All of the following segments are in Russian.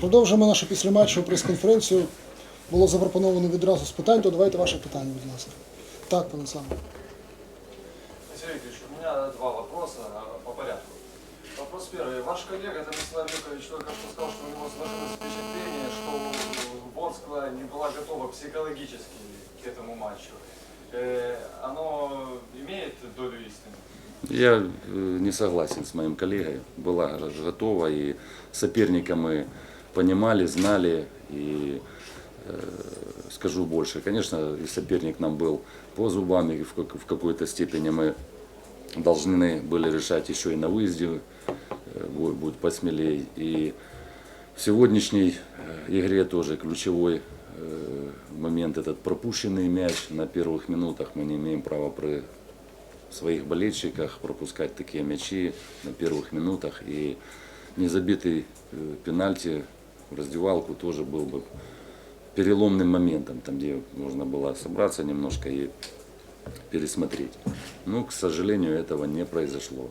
Продовжуємо нашу післяматчеву прес-конференцію. Було запропоновано відразу з питань, то давайте ваше питання, будь ласка. Так, пане Саме. Сергей Викторович, у меня два вопроса а, по порядку. Вопрос первый. Ваш коллега Станислав Люкович только что сказал, что у него сложилось впечатление, что Ворскла не была готова психологически к этому матчу. Э, оно имеет долю истины? Я э, не согласен с моим коллегой. Была готова и соперника мы понимали, знали и э, скажу больше. Конечно, и соперник нам был по зубам, и в, как- в какой-то степени мы должны были решать еще и на выезде, э, будет посмелее. И в сегодняшней э, игре тоже ключевой момент этот пропущенный мяч на первых минутах. Мы не имеем права при своих болельщиках пропускать такие мячи на первых минутах. И незабитый пенальти раздевалку тоже был бы переломным моментом, там где можно было собраться немножко и пересмотреть. Но, к сожалению, этого не произошло.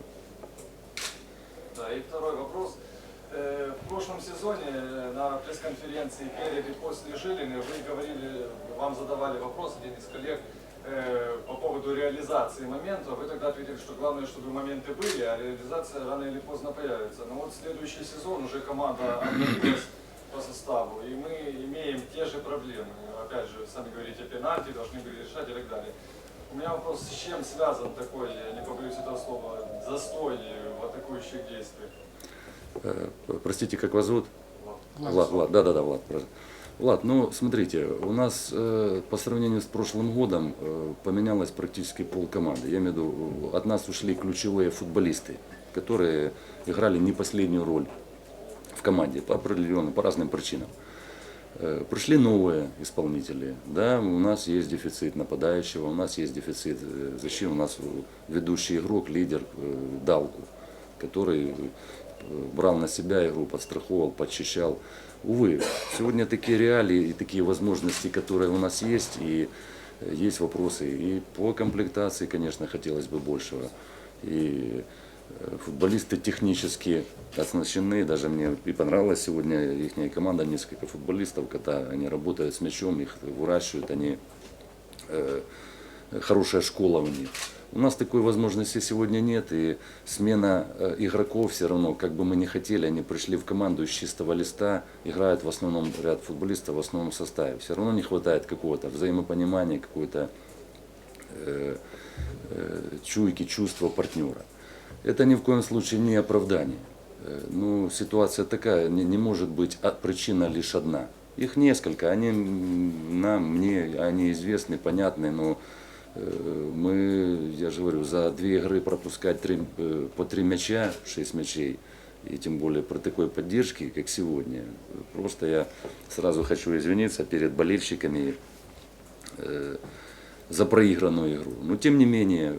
Да, и второй вопрос. Э, В прошлом сезоне э, на пресс-конференции перед и после Жилины вы говорили, вам задавали вопрос, один из коллег, э, по поводу реализации момента. Вы тогда ответили, что главное, чтобы моменты были, а реализация рано или поздно появится. Но вот следующий сезон уже команда обновилась по составу, и мы имеем те же проблемы. Опять же, сами говорите, пенальти должны были решать и так далее. У меня вопрос, с чем связан такой, я не побоюсь этого слова, застой в атакующих действиях? Э, Простите, как вас зовут? Вот. Влад, Влад, да, да, да, Влад. про- Влад, ну смотрите, у нас э, по сравнению с прошлым годом э, поменялось практически пол команды. Я имею в виду, от нас ушли ключевые футболисты, которые играли не последнюю роль команде по определенным, по разным причинам. Э, Пришли новые исполнители, да, у нас есть дефицит нападающего, у нас есть дефицит э, защиты, у нас ведущий игрок, лидер э, Далку, который брал на себя игру, подстраховал, подчищал. Увы, сегодня такие реалии и такие возможности, которые у нас есть, и есть вопросы и по комплектации, конечно, хотелось бы большего. И футболисты технически оснащены, даже мне и понравилась сегодня их команда, несколько футболистов, когда они работают с мячом, их выращивают, они э, хорошая школа у них. У нас такой возможности сегодня нет, и смена э, игроков все равно, как бы мы ни хотели, они пришли в команду с чистого листа, играют в основном ряд футболистов в основном составе. Все равно не хватает какого-то взаимопонимания, какой-то э, э, чуйки, чувства партнера. Это ни в коем случае не оправдание. Э, Ну, ситуация такая, не, не может быть а- причина лишь одна. Их несколько, они нам, мне, они известны, понятны, но э, мы, я же говорю, за две игры пропускать три, э, по три мяча, шесть мячей, и тем более при такой поддержке, как сегодня, просто я сразу хочу извиниться перед болельщиками за проигранную игру. Но тем не менее,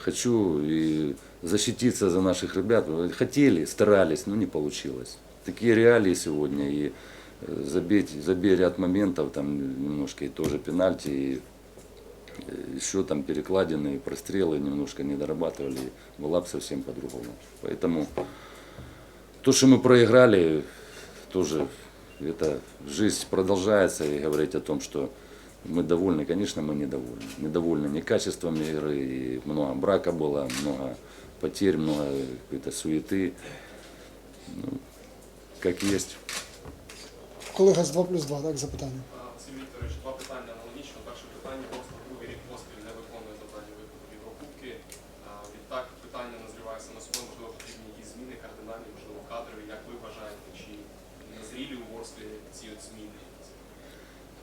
хочу и защититься за наших ребят. Хотели, старались, но не получилось. Такие реалии сегодня. И э, забить, забей ряд моментов, там немножко и тоже пенальти, и э, еще там перекладины, прострелы немножко не дорабатывали, была бы совсем по-другому. Поэтому то, что мы проиграли, тоже это жизнь продолжается и говорить о том, что мы довольны, конечно, мы недовольны. Недовольны не качеством игры, и много брака было, много потерь, много какой-то суеты. Ну, как есть. Колега з 2 плюс 2, так, запитання.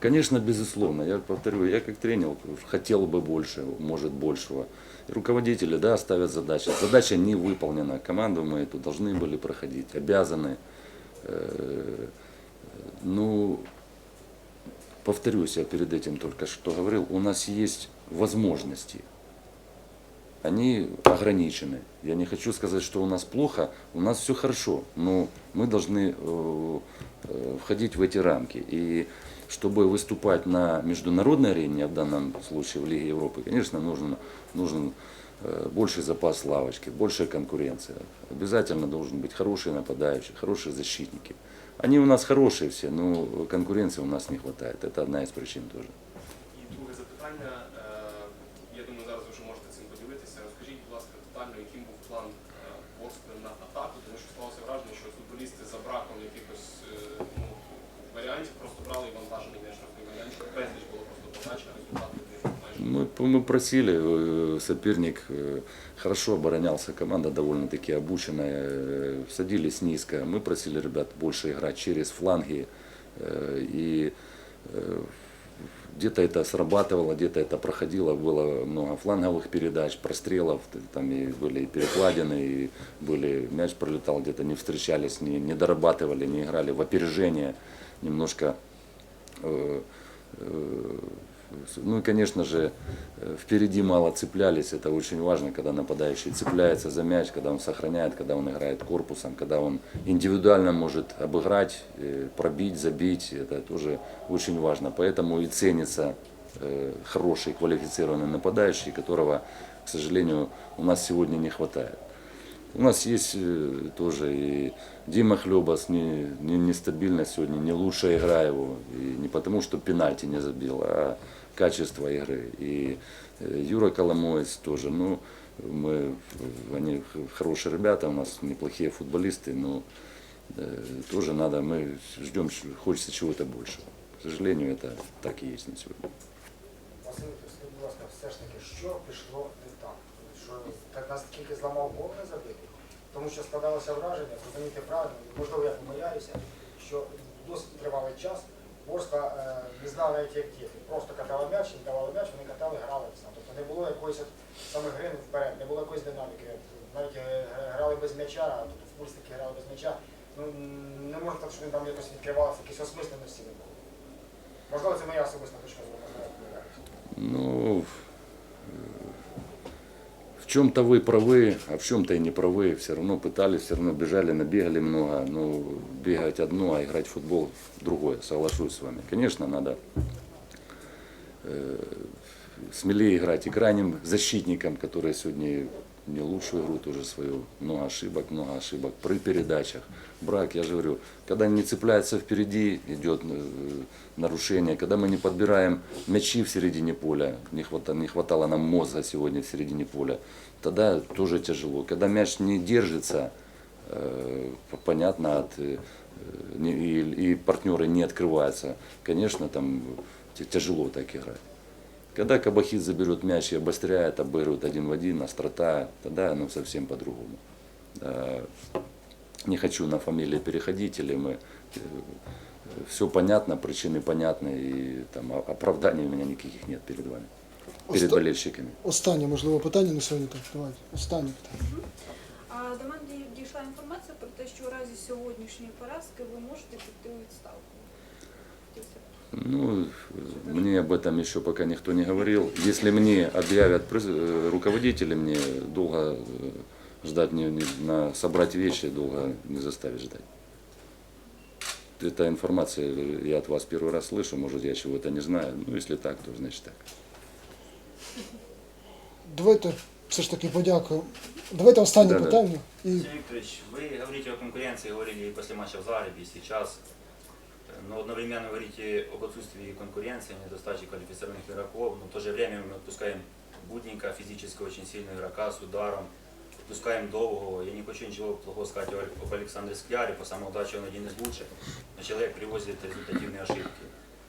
Конечно, безусловно. Я повторю, я как тренер хотел бы больше, может большего. Руководители, да, ставят задачи. Задача не выполнена. Команду мы эту должны были проходить, обязаны. Э, Ну, повторюсь, я перед этим только что говорил, у нас есть возможности. Они ограничены. Я не хочу сказать, что у нас плохо, у нас все хорошо, но мы должны э, э, входить в эти рамки. И чтобы выступать на международной арене, а в данном случае в Лиге Европы, конечно, нужен, нужен э, больший запас лавочки, большая конкуренция. Обязательно должен быть хороший нападающий, хорошие защитники. Они у нас хорошие все, но конкуренции у нас не хватает. Это одна из причин тоже. І друге запитання. е, Я думаю, зараз ви вже можете цим поділитися. Розкажіть, будь ласка, детально, яким був план Ворскли на атаку, тому що склалося враження, що футболісти за браком якихось е, ну, варіантів просто брали і вантажили на штрафний майданчик. Безліч було просто подача, а результати майже. Мы, мы просили, э, соперник э, хорошо оборонялся, команда довольно-таки обученная, э, садились низко. Мы просили ребят больше играть через фланги. э, И э, где-то это срабатывало, где-то это проходило, было много фланговых передач, прострелов, т- там и были и перекладины, и были, мяч пролетал, где-то не встречались, не, не дорабатывали, не играли в опережение, немножко э, э, ну и, конечно же, э, впереди мало цеплялись. Это очень важно, когда нападающий цепляется за мяч, когда он сохраняет, когда он играет корпусом, когда он индивидуально может обыграть, пробить, забить. Это тоже очень важно. Поэтому и ценится хороший квалифицированный нападающий, которого, к сожалению, у нас сегодня не хватает. У нас есть э, тоже и Дима Хлебас, не, не, нестабильно сегодня, не лучшая игра его. И не потому, что пенальти не забил, а качество игры. И э, Юра Коломоец тоже. Ну, мы, они хорошие ребята, у нас неплохие футболисты, но э, тоже надо, мы ждем, хочется чего-то большего. К сожалению, это так и есть на сегодня. Василь, скажіть, будь ласка, все ж таки, що пішло так? Наскільки зламав Бог не забити? Тому що складалося враження, зрозумійте правильно, можливо, я помиляюся, що досить тривалий час Ворска е, не знала навіть як діяти. Просто катала м'яч, не давали м'яч, вони катали, грали все. Тобто не було якоїсь саме гри вперед, не було якоїсь динаміки. Навіть е, грали без м'яча, а тут в футболістики грали без м'яча. Ну не можна так, що він там якось відкривалися, якісь осмисленості не було. Можливо, це моя особиста точка зору, можливо, я. Ну, в чем-то вы правы, а в чем-то и не правы. Все равно пытались, все равно бежали, набегали много. Ну, бегать одно, а играть в футбол другое. Соглашусь с вами. Конечно, надо э, смелее играть и крайним защитникам, которые сегодня не лучшую игру тоже свою. Много ошибок, много ошибок при передачах. Брак, я же говорю, когда не цепляется впереди, идет э, нарушение. Когда мы не подбираем мячи в середине поля, не хватало, не хватало нам мозга сегодня в середине поля, тогда тоже тяжело. Когда мяч не держится, э, понятно, от, э, и, и партнеры не открываются, конечно, там тя- тяжело так играть. Когда Кабахит заберет мяч и обостряет, обыгрывает один в один, острота, тогда оно совсем по-другому. Да, Не хочу на фамилии переходить, или мы все понятно, причины понятны, и там о- оправданий у меня никаких нет перед вами, перед Оста- болельщиками. Останнє, можливо, питання на сьогодні. Так, давайте. Останнє питання. А до мене дій- дійшла інформація про те, що у разі сьогоднішньої поразки ви можете піти у відставку. Хотілося б Ну, э, мне об этом еще пока никто не говорил. Если мне объявят през- э, руководители, мне долго э, ждать не, не- на собрать вещи долго не заставить ждать. Эта информация э, я от вас первый раз слышу, может я чего-то не знаю. Ну, если так, то значит так. Давайте все ж таки подякуємо. Давайте останнє Да-да. питання. І Алексей Викторович, вы говорите о конкуренции, говорили и после матча в Загребе, и сейчас. Но одновременно говорите об отсутствии конкуренции, недостаче квалифицированных игроков. Но в то же время мы отпускаем будненько, физически очень сильного игрока с ударом. Отпускаем долгого. Я не хочу ничего плохого сказать об Александре Скляре. По самоудаче он один из лучших. Но человек привозит результативные ошибки.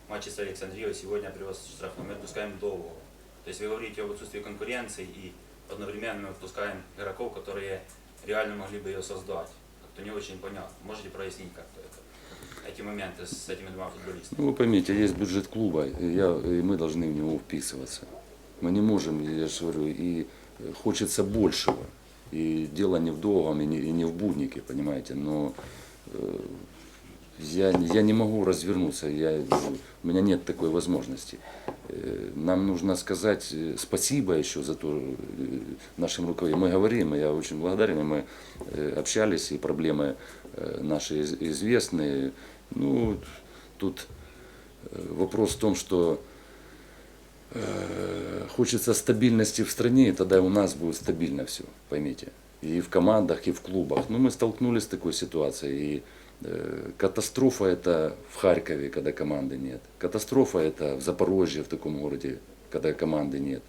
В с Александрией сегодня привез штрафной. Мы отпускаем долгого. То есть вы говорите об отсутствии конкуренции и одновременно мы отпускаем игроков, которые реально могли бы ее создать. Как-то не очень понятно. Можете прояснить как-то это? Эти моменты с этими двумя футболистами. Ну, вы поймите, есть бюджет клуба, и, я, и мы должны в него вписываться. Мы не можем, я же говорю, и хочется большего. И дело не в долгом, и не, и не в буднике, понимаете, но э, я, я не могу развернуться, я, у меня нет такой возможности. Э, Нам нужно сказать э, спасибо еще за то э, нашим руководителям. Мы говорим, я очень благодарен, мы общались, и проблемы наши из- известны. Ну, тут э, вопрос в том, что э, хочется стабильности в стране, и тогда у нас будет стабильно все, поймите. И в командах, и в клубах. Но мы столкнулись с такой ситуацией. И э, катастрофа это в Харькове, когда команды нет. Катастрофа это в Запорожье, в таком городе, когда команды нет.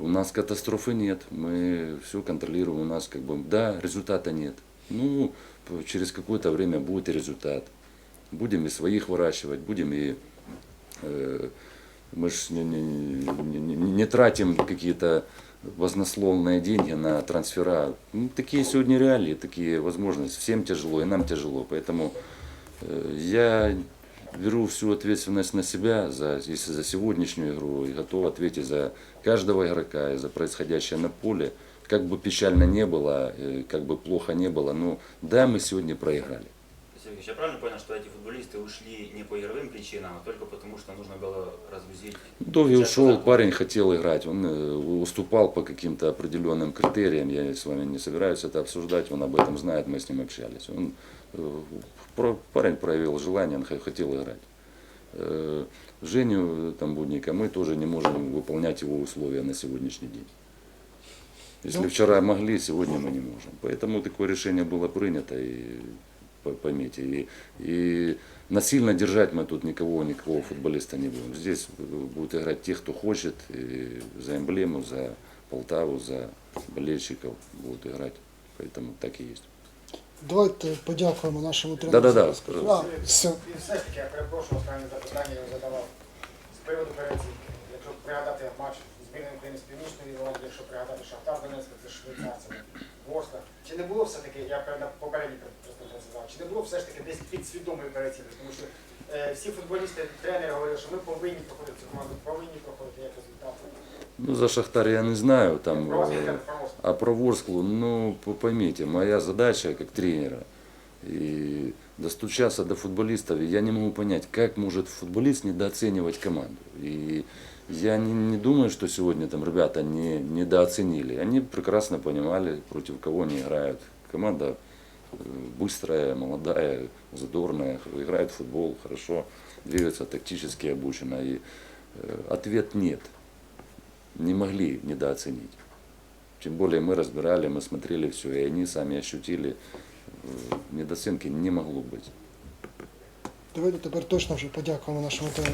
У нас катастрофы нет, мы все контролируем, у нас как бы, да, результата нет. Ну, через какое-то время будет и результат. Будем и своих выращивать, будем и э, мы ж не, не, не- не- тратим какие-то вознословные деньги на трансфера. Ну, такие сегодня реалии, такие возможности. Всем тяжело, и нам тяжело. Поэтому э, я беру всю ответственность на себя за, если за сегодняшнюю игру и готов ответить за каждого игрока и за происходящее на поле. Как бы печально не было, э, как бы плохо не было, но да, мы сегодня проиграли. Сергей, я правильно понял, что эти футболисты ушли не по игровым причинам, а только потому, что нужно было разгрузить? Дови ушел, парень хотел играть, он э, уступал по каким-то определенным критериям, я с вами не собираюсь это обсуждать, он об этом знает, мы с ним общались. Он, э, парень проявил желание, он хотел играть. Э, Женю э, там Будника мы тоже не можем выполнять его условия на сегодняшний день. Если Ну. вчера могли, сегодня мы не можем. Поэтому такое решение было принято, и поймите. И, и насильно держать мы тут никого, никакого футболиста не будем. Здесь э, будут играть те, кто хочет, и за эмблему, за Полтаву, за болельщиков будут играть. Поэтому так и есть. Давайте подякуємо нашому тренеру. Да-да-да, за розказ. пожалуйста. А, все. І все ж таки, я перепрошую, останнє запитання я задавав. З приводу переоцінки. Якщо пригадати матч збірної України з Північної Ірландії, якщо пригадати Шахтар Донецька, це швейцарцями, Ворскла. Чи не було все-таки, я перед- на попередній презентації сказав, чи не було все ж таки десь підсвідомої переоцінки? Тому що е, всі футболісти, тренери говорили, що ми повинні проходити цю команду, повинні проходити як результат. Ну, за Шахтар я не знаю, там, Про вас э, як про Ворсклу. а про Ворсклу, ну, п- поймите, моя задача как тренера и достучаться до футболистов, и я не могу понять, как может футболист недооценивать команду. И я не, не думаю, что сегодня там ребята не, недооценили. Они прекрасно понимали, против кого они играют. Команда э, быстрая, молодая, задорная, играет в футбол хорошо, двигается тактически обучена. И э, ответ нет. Не могли недооценить. Тем более мы разбирали, мы смотрели все, и они сами ощутили, э, недооценки не могло быть. Давайте тепер точно вже подякуємо нашому тренеру.